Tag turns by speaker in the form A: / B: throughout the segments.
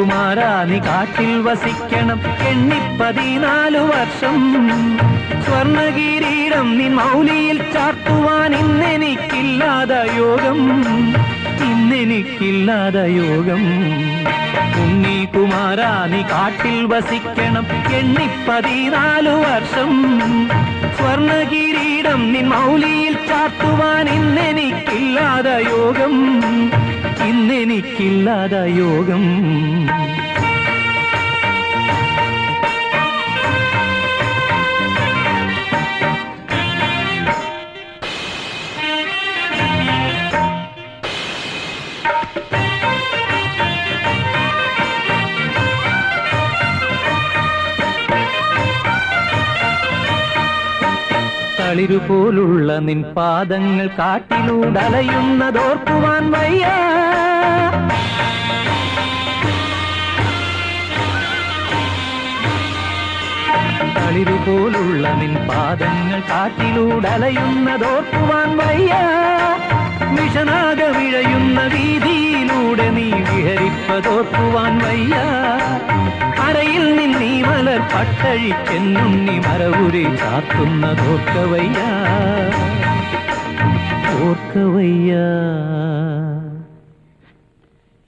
A: ഉണ്ണീകുമാരാ നീ കാട്ടിൽ വസിക്കണം. എണ്ണിപ്പതിനാലു വർഷം. സ്വർണകിരീടം നിൻ മൗലിയിൽ ചാർത്തുവാൻ ഇന്നെനിക്കില്ലാത യോഗം. ഇന്നെനിക്കില്ലാത യോഗം. ഉണ്ണീകുമാരാ നീ കാട്ടിൽ വസിക്കണം. എണ്ണിപ്പതിനാലു വർഷം. സ്വർണകിരീടം നിൻ മൗലിയിൽ ചാർത്തുവാൻ ഇന്നെനിക്കില്ലാത യോഗം. ഇന്നെനിക്കില്ലാത യോഗം. തളിരുപോലുള്ള നിൻ പാദങ്ങൾ കാട്ടിലൂടലയുന്നതോർക്കുവാൻ വയ്യ. തളിരുപോലുള്ള നിൻ പാദങ്ങൾ കാറ്റിലൂടലയുന്നതോർക്കുവാൻ വയ്യ. മിഷനാകമിഴയുന്ന വീതിയിലൂടെ നീ വിഹരിപ്പതോർക്കുവാൻ വയ്യ. അരയിൽ നിന്നീ മലർ പട്ടഴിച്ചെന്നുണ്ണി മരവുരി കാത്തുന്നതോർക്കവയ്യ ഓർക്കവയ്യ.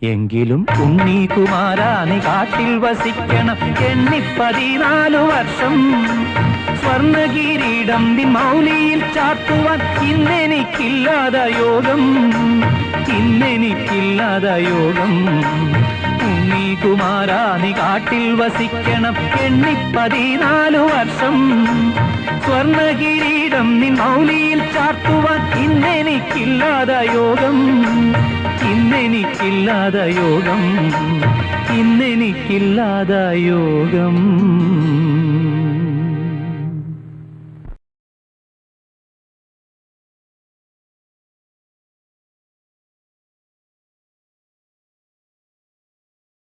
A: എങ്കിലും ഉണ്ണി കുമാരാനി കാട്ടിൽ വസിക്കണം. എണ്ണി പതിനാല് വർഷം സ്വർണകിരീടം നിൻ മൗലിയിൽ ചാർത്തുവാൻ ഇന്നെനിക്കില്ലാത യോഗം ഇന്നെനിക്കില്ലാത യോഗം. ഉണ്ണി കുമാരാനി കാട്ടിൽ വസിക്കണം. എണ്ണി പതിനാല് വർഷം സ്വർണകിരീടം നിൻ മൗലിയിൽ ചാർത്തുവാൻ ഇന്നെനിക്കില്ലാത യോഗം. ഇന്നെനിക്കില്ലാത യോഗം. യോഗം.